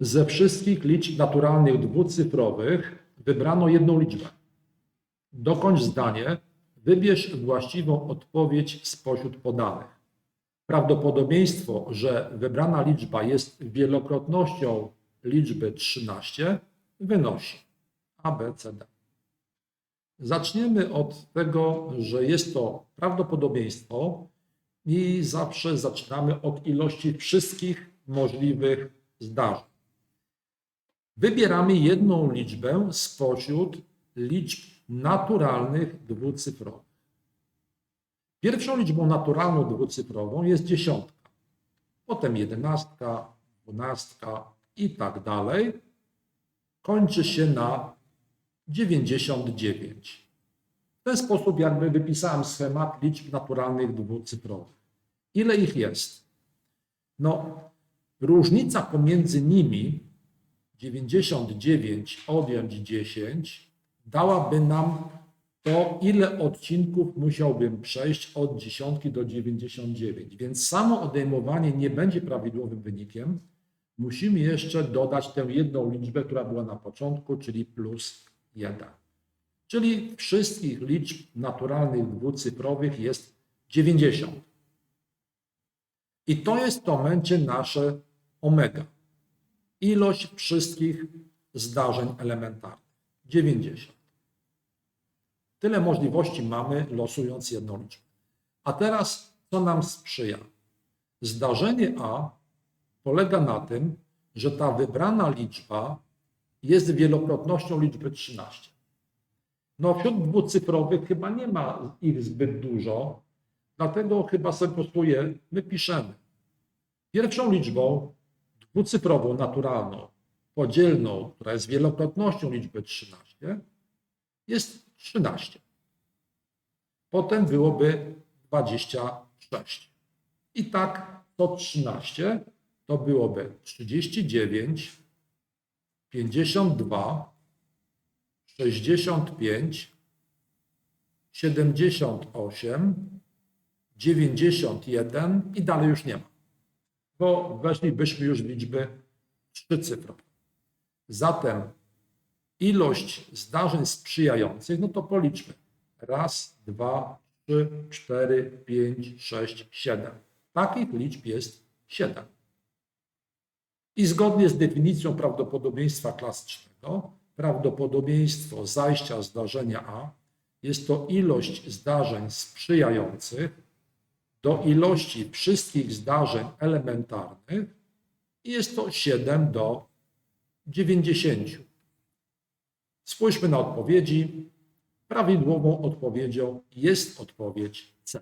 Ze wszystkich liczb naturalnych dwucyfrowych wybrano jedną liczbę. Dokończ zdanie, wybierz właściwą odpowiedź spośród podanych. Prawdopodobieństwo, że wybrana liczba jest wielokrotnością liczby 13 wynosi A, B, C, D. Zaczniemy od tego, że jest to prawdopodobieństwo i zawsze zaczynamy od ilości wszystkich możliwych zdarzeń. Wybieramy jedną liczbę spośród liczb naturalnych dwucyfrowych. Pierwszą liczbą naturalną dwucyfrową jest dziesiątka, potem jedenastka, dwunastka i tak dalej. Kończy się na 99. W ten sposób jakby wypisałem schemat liczb naturalnych dwucyfrowych. Ile ich jest? No, różnica pomiędzy nimi 99 odjąć 10 dałaby nam to, ile odcinków musiałbym przejść od dziesiątki do 99. Więc samo odejmowanie nie będzie prawidłowym wynikiem. Musimy jeszcze dodać tę jedną liczbę, która była na początku, czyli plus 1. Czyli wszystkich liczb naturalnych dwucyfrowych jest 90. I to jest w momencie nasze omega. Ilość wszystkich zdarzeń elementarnych. 90. Tyle możliwości mamy, losując jedną liczbę. A teraz, co nam sprzyja? Zdarzenie A polega na tym, że ta wybrana liczba jest wielokrotnością liczby 13. No, wśród dwucyfrowych chyba nie ma ich zbyt dużo, dlatego chyba sobie po prostu je wypiszemy. Pierwszą liczbą dwucyfrową, naturalną, podzielną, która jest wielokrotnością liczby 13, jest 13. Potem byłoby 26. I tak to 13 to byłoby 39, 52, 65, 78, 91 i dalej już nie ma, bo weszlibyśmy już w liczby trzycyfrowe. Zatem ilość zdarzeń sprzyjających, no to policzmy. Raz, dwa, trzy, cztery, pięć, sześć, siedem. Takich liczb jest siedem. I zgodnie z definicją prawdopodobieństwa klasycznego, prawdopodobieństwo zajścia zdarzenia A jest to ilość zdarzeń sprzyjających do ilości wszystkich zdarzeń elementarnych jest to 7 do 90. Spójrzmy na odpowiedzi. Prawidłową odpowiedzią jest odpowiedź C.